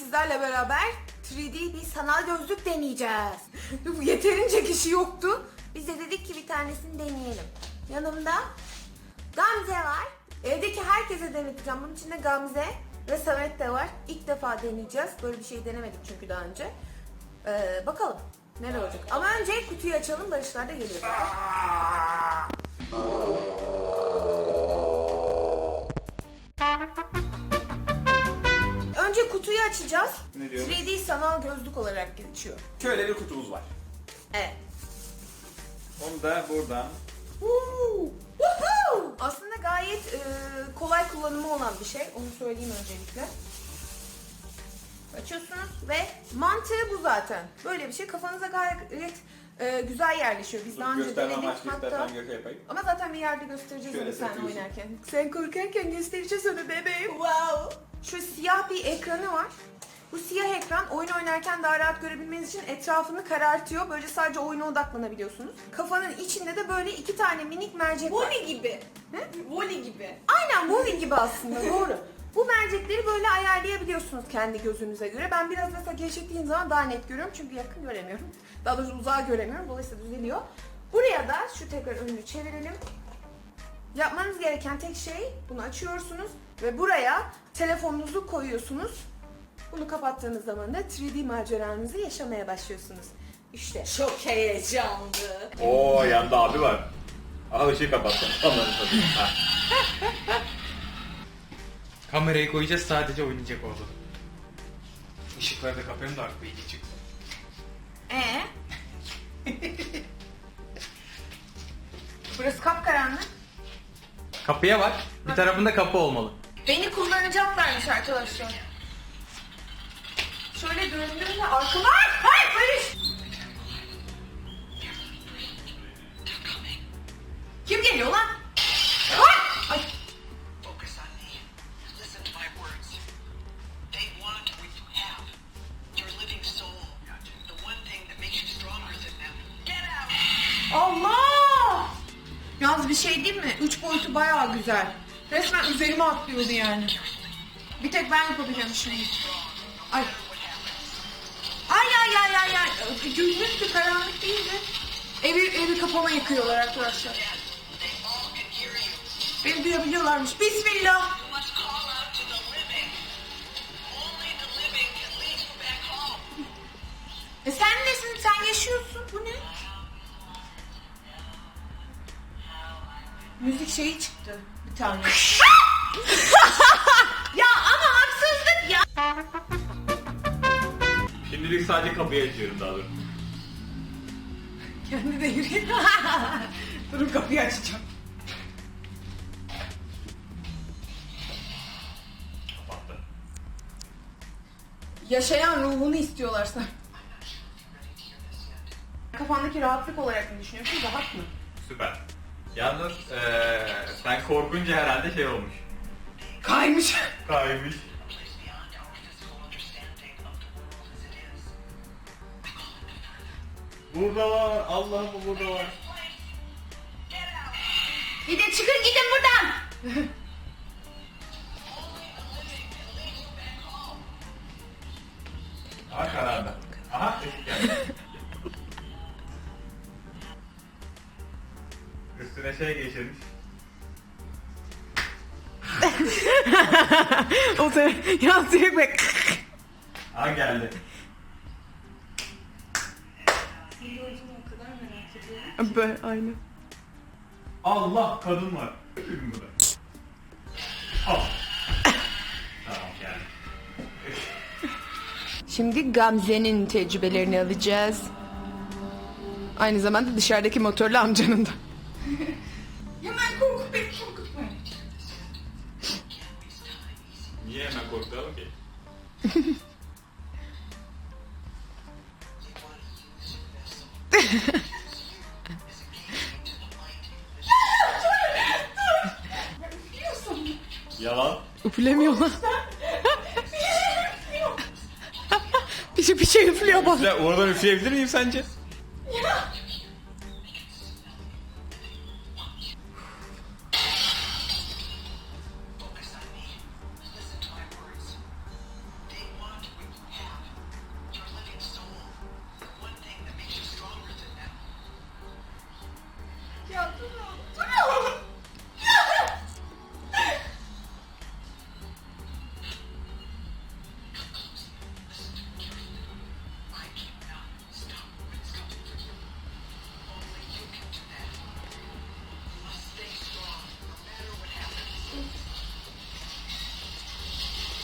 sizlerle beraber 3D bir sanal gözlük deneyeceğiz. Yeterince kişi yoktu. Biz de dedik ki bir tanesini deneyelim. Yanımda Gamze var. Evdeki herkese deneteceğim. Bunun içinde Gamze ve Samet de var. İlk defa deneyeceğiz. Böyle bir şey denemedik çünkü daha önce. Ee, bakalım neler olacak. Ama önce kutuyu açalım. Barışlar da geliyor. Kutuyu açacağız. Ne diyoruz? 3D sanal gözlük olarak geçiyor. Şöyle bir kutumuz var. Evet. Onu da buradan Woo! Woohoo! Aslında gayet e, kolay kullanımı olan bir şey. Onu söyleyeyim öncelikle. Açıyorsunuz ve mantığı bu zaten. Böyle bir şey kafanıza gayet e, güzel yerleşiyor. Biz daha önce denedik hatta. Ama zaten bir yerde göstereceğiz Şöyle onu sen oynarken. Sen korkarken göstereceğiz onu bebeğim. Wow. Şu siyah bir ekranı var. Bu siyah ekran oyun oynarken daha rahat görebilmeniz için etrafını karartıyor. Böylece sadece oyuna odaklanabiliyorsunuz. Kafanın içinde de böyle iki tane minik mercek var. Voli gibi. Ne? Voli gibi. Aynen Wally gibi aslında doğru. Bu mercekleri böyle ayarlayabiliyorsunuz kendi gözünüze göre. Ben biraz mesela gevşettiğim zaman daha net görüyorum çünkü yakın göremiyorum. Daha doğrusu uzağa göremiyorum. Dolayısıyla düzeliyor. Buraya da şu tekrar önünü çevirelim. Yapmanız gereken tek şey bunu açıyorsunuz ve buraya telefonunuzu koyuyorsunuz. Bunu kapattığınız zaman da 3D maceranızı yaşamaya başlıyorsunuz. İşte. Çok heyecanlı. Oo yanında abi var. Aha ışığı kapattım. Ha. Kamerayı koyacağız sadece oynayacak oldu. Işıkları da kapayalım da artık iyice çıksın. Ee? Burası kapkaranlık. Kapıya bak. Bir tarafında kapı olmalı. Beni kullanacaklarmış arkadaşlar. Şöyle döndüğümde arkama... Resmen üzerime atlıyordu yani. Bir tek ben yapabileceğim şimdi. Ay. Ay ay ay ay ay. Gözlük karanlık değildi. Evi, evi kapama yıkıyorlar arkadaşlar. Beni duyabiliyorlarmış. Bismillah. E sen nesin? Sen yaşıyorsun. Bu ne? Müzik şeyi çıktı. Tane. ya ama haksızlık ya. Şimdilik sadece kapıyı açıyorum daha doğrusu. Kendi de yürüyor. Durun kapıyı açacağım. Kapattı. Yaşayan ruhunu istiyorlar sen. Kafandaki rahatlık olarak mı düşünüyorsun? Rahat mı? Süper. Yalnız eee sen korkunca herhalde şey olmuş. Kaymış. Kaymış. Burada var. Allah'ım bu burada var. De çıkın gidin buradan. Üstüne şey geçirmiş. o da yansıyacak bak. Aha geldi. Böyle aynı. Allah kadın var. Öpeyim burada. Al. tamam geldi. Şimdi Gamze'nin tecrübelerini alacağız. Aynı zamanda dışarıdaki motorlu amcanın da. Hemen korkup beni korkutmayın. Niye hemen korkutalım ki? Yalan. Üflemiyorlar. bir şey, bir şey üflüyor bana. Oradan üfleyebilir miyim sence?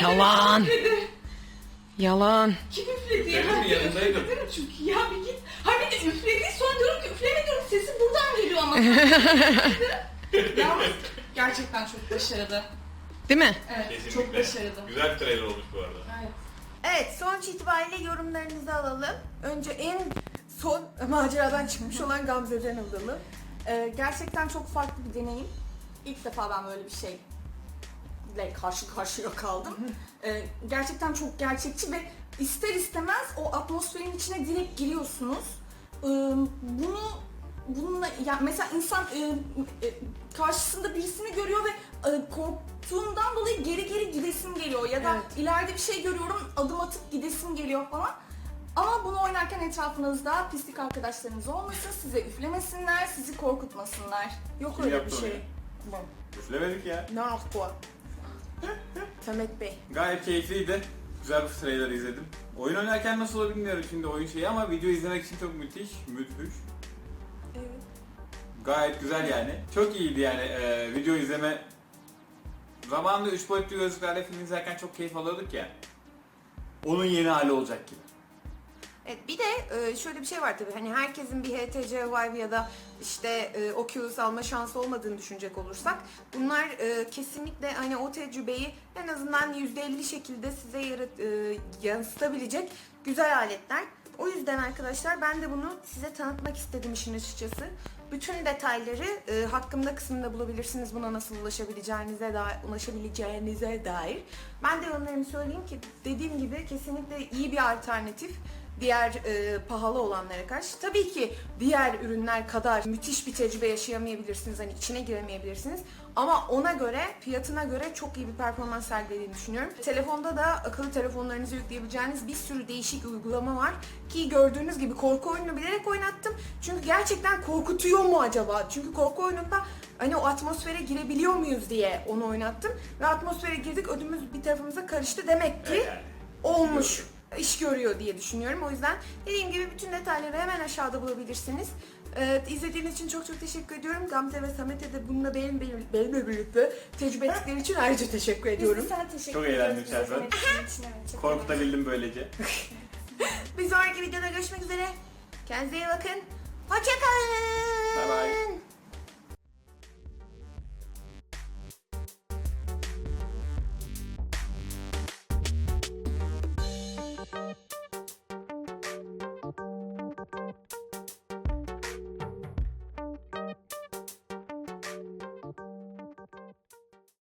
Yalan. Yalan. Kim üfledi ya? Mi? Yanındaydım. Üfledim çünkü ya bir git. Ha bir de üfledi sonra diyorum ki üfleme diyorum sesi buradan geliyor ama. Yalnız gerçekten çok başarılı. Değil mi? Evet Kesinlikle. çok başarılı. Güzel bir trailer olmuş bu arada. Evet. Evet sonuç itibariyle yorumlarınızı alalım. Önce en son maceradan çıkmış olan Gamze'den alalım. Ee, gerçekten çok farklı bir deneyim. İlk defa ben böyle bir şeyle karşı karşıya kaldım. Ee, gerçekten çok gerçekçi ve ister istemez o atmosferin içine direkt giriyorsunuz. Ee, bunu bununla yani mesela insan e, e, karşısında birisini görüyor ve e, korktuğundan dolayı geri geri gidesim geliyor ya da Evet. ileride bir şey görüyorum adım atıp gidesim geliyor falan. Ama bunu oynarken etrafınızda pislik arkadaşlarınız olmasın, size üflemesinler, sizi korkutmasınlar. Yok Kim öyle bir onu şey. ya? Üflemedik ya. Ne yaptı? Samet Bey. Gayet keyifliydi. Güzel bir trailer izledim. Oyun oynarken nasıl olur bilmiyorum şimdi oyun şeyi ama video izlemek için çok müthiş, müthiş. Evet. Gayet güzel yani. Çok iyiydi yani e, video izleme. Zamanında 3 boyutlu gözlüklerle film izlerken çok keyif alıyorduk ya. Onun yeni hali olacak gibi. Evet bir de e, şöyle bir şey var tabii hani herkesin bir HTC Vive ya da işte e, Oculus alma şansı olmadığını düşünecek olursak bunlar e, kesinlikle hani o tecrübeyi en azından %50 şekilde size yarat, yansıtabilecek güzel aletler. O yüzden arkadaşlar ben de bunu size tanıtmak istedim işin açıkçası. Bütün detayları e, hakkımda kısmında bulabilirsiniz buna nasıl ulaşabileceğinize dair, ulaşabileceğinize dair. Ben de yorumlarımı söyleyeyim ki dediğim gibi kesinlikle iyi bir alternatif diğer e, pahalı olanlara karşı. Tabii ki diğer ürünler kadar müthiş bir tecrübe yaşayamayabilirsiniz. Hani içine giremeyebilirsiniz. Ama ona göre, fiyatına göre çok iyi bir performans sergilediğini düşünüyorum. Telefonda da akıllı telefonlarınızı yükleyebileceğiniz bir sürü değişik uygulama var. Ki gördüğünüz gibi korku oyununu bilerek oynattım. Çünkü gerçekten korkutuyor mu acaba? Çünkü korku oyununda hani o atmosfere girebiliyor muyuz diye onu oynattım. Ve atmosfere girdik ödümüz bir tarafımıza karıştı. Demek ki olmuş iş görüyor diye düşünüyorum. O yüzden dediğim gibi bütün detayları hemen aşağıda bulabilirsiniz. Ee, izlediğiniz için çok çok teşekkür ediyorum. Gamze ve Samet'e de bununla benim, benim, benimle birlikte tecrübe ettikleri için ayrıca teşekkür ediyorum. Biz de sana teşekkür Çok eğlendim için, evet, çok Korkutabildim böylece. Bir sonraki videoda görüşmek üzere. Kendinize iyi bakın. Hoşçakalın. Bye bye.